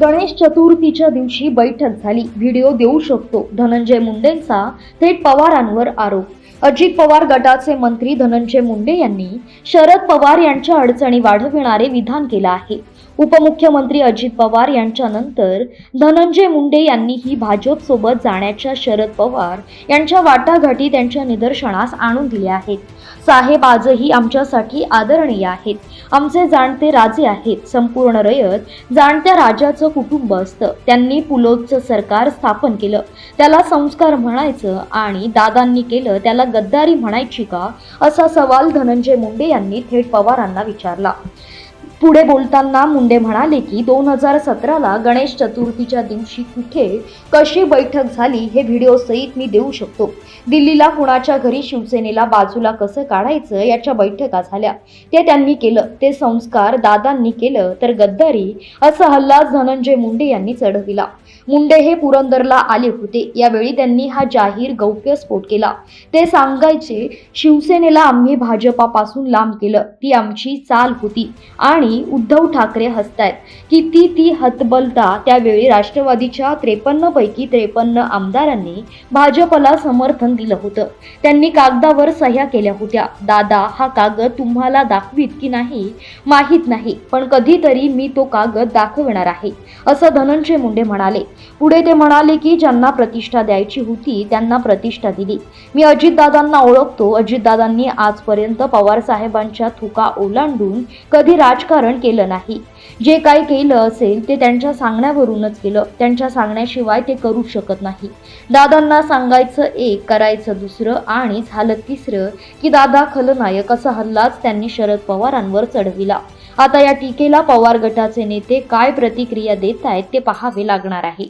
गणेश चतुर्थीच्या दिवशी बैठक झाली. व्हिडिओ देऊ शकतो. धनंजय मुंडेंचा थेट पवारांवर आरोप अजित पवार गटाचे मंत्री धनंजय मुंडे यांनी शरद पवार यांच्या अडचणी वाढविणारे विधान केलं आहे. उपमुख्यमंत्री अजित पवार यांच्यानंतर धनंजय मुंडे यांनीही भाजप सोबत जाण्याच्या शरद पवार यांच्या वाटाघाटी त्यांच्या निदर्शनास आणून दिल्या आहेत. साहेब आजही आमच्यासाठी आदरणीय आहेत. आमचे जाणते राजे आहेत. संपूर्ण रयत जाणत्या राजाचं कुटुंब असतं. त्यांनी पुलोदचं सरकार स्थापन केलं. त्याला संस्कार म्हणायचं आणि दादांनी केलं त्याला गद्दारी म्हणायची का? असा सवाल धनंजय मुंडे यांनी थेट पवारांना विचारला. पुढे बोलताना मुंडे म्हणाले की दोन हजार सतराला गणेश चतुर्थीच्या दिवशी कुठे कशी बैठक झाली हे व्हिडिओ सहित मी देऊ शकतो. दिल्लीला कुणाच्या घरी शिवसेनेला बाजूला कसं काढायचं याच्या बैठका झाल्या. ते त्यांनी केलं. ते संस्कार दादांनी केलं तर गद्दारी असा हल्ला धनंजय मुंडे यांनी चढविला. मुंडे हे पुरंदरला आले होते. यावेळी त्यांनी हा जाहीर गौप्यस्फोट केला. ते सांगायचे शिवसेनेला आम्ही भाजपापासून लांब केलं. ती आमची चाल होती. आणि आणि उद्धव ठाकरे हसतायत. किती ती हतबलता त्यावेळी राष्ट्रवादीच्या त्रेपन्न पैकी त्रेपन्न आमदारांनी भाजपला समर्थन दिलं होतं. त्यांनी कागदावर सह्या केल्या होत्या. दादा हा कागद तुम्हाला दाखवीत की नाही? माहीत नाही पण कधीतरी मी तो कागद दाखवणार आहे असं धनंजय मुंडे म्हणाले. पुढे ते म्हणाले की ज्यांना प्रतिष्ठा द्यायची होती त्यांना प्रतिष्ठा दिली. मी अजितदादांना ओळखतो. अजितदादांनी आजपर्यंत पवार साहेबांच्या थुका ओलांडून कधी राजकारण राजकारण केलं नाही. जे काही केलं असेल ते त्यांच्या सांगण्यावरूनच केलं. त्यांच्या सांगण्याशिवाय ते करू शकत नाही. दादांना सांगायचं एक करायचं दुसरं आणि झालं तिसरं की दादा खलनायक असा हल्लाच त्यांनी शरद पवारांवर चढविला. आता या टीकेला पवार गटाचे नेते काय प्रतिक्रिया देत आहेत ते पाहावे लागणार आहे.